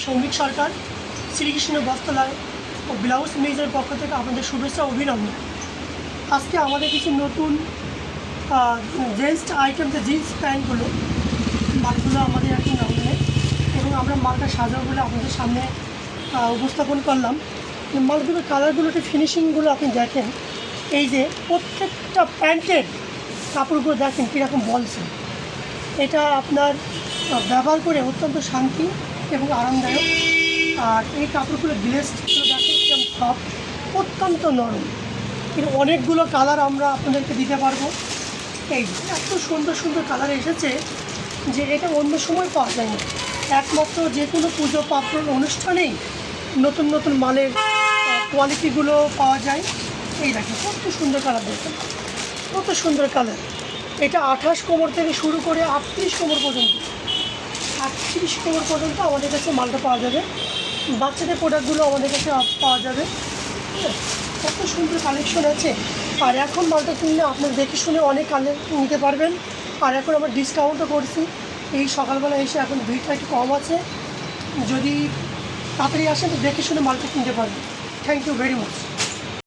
সৌমিক সরকার, শ্রীকৃষ্ণ বস্ত্রালয় ও ব্লাউজ মেজের পক্ষ থেকে আপনাদের শুভেচ্ছা অভিনন্দন। আজকে আমাদের কিছু নতুন জেন্টস আইটেম, যে জিন্স প্যান্টগুলো, মালগুলো আমাদের এখন সামনে এবং আমরা মালটা বলে আপনাদের সামনে উপস্থাপন করলাম। এই মালগুলোর কালারগুলোতে ফিনিশিংগুলো আপনি দেখেন, এই যে প্রত্যেকটা প্যান্টের কাপড়গুলো দেখেন কীরকম বলছে। এটা আপনার ব্যবহার করে অত্যন্ত শান্তি এবং আরামদায়ক। আর এই কাপড়গুলো দেখেন কীরকম সফট অত্যন্ত নরম। এর অনেকগুলো কালার আমরা আপনাদেরকে দিতে পারব। এই এত সুন্দর সুন্দর কালার এসেছে যে এটা অন্য সময় পাওয়া যায় না একমাত্র যে কোনো পুজো পার্বণ অনুষ্ঠানেই নতুন নতুন মালের কোয়ালিটিগুলো পাওয়া যায়। এই দেখেন, কত সুন্দর কালার দেখেন কত সুন্দর কালার এটা আঠাশ কোমর থেকে শুরু করে আটত্রিশ কোমর পর্যন্ত। আটত্রিশ কোমর পর্যন্ত আমাদের কাছে মালটা পাওয়া যাবে। বাচ্চাদের প্রোডাক্টগুলো আমাদের কাছে পাওয়া যাবে। কত সুন্দর কালেকশন আছে। আর এখন মালটা কিনলে আপনার দেখে শুনে অনেক কালেক্ট নিতে পারবেন। আর এখন আমরা ডিসকাউন্টও করছি। এই সকালবেলা এসে এখন ভিড়টা একটু কম আছে। যদি তাড়াতাড়ি আসেন তো দেখে শুনে মালটা কিনতে পারবেন। Thank you very much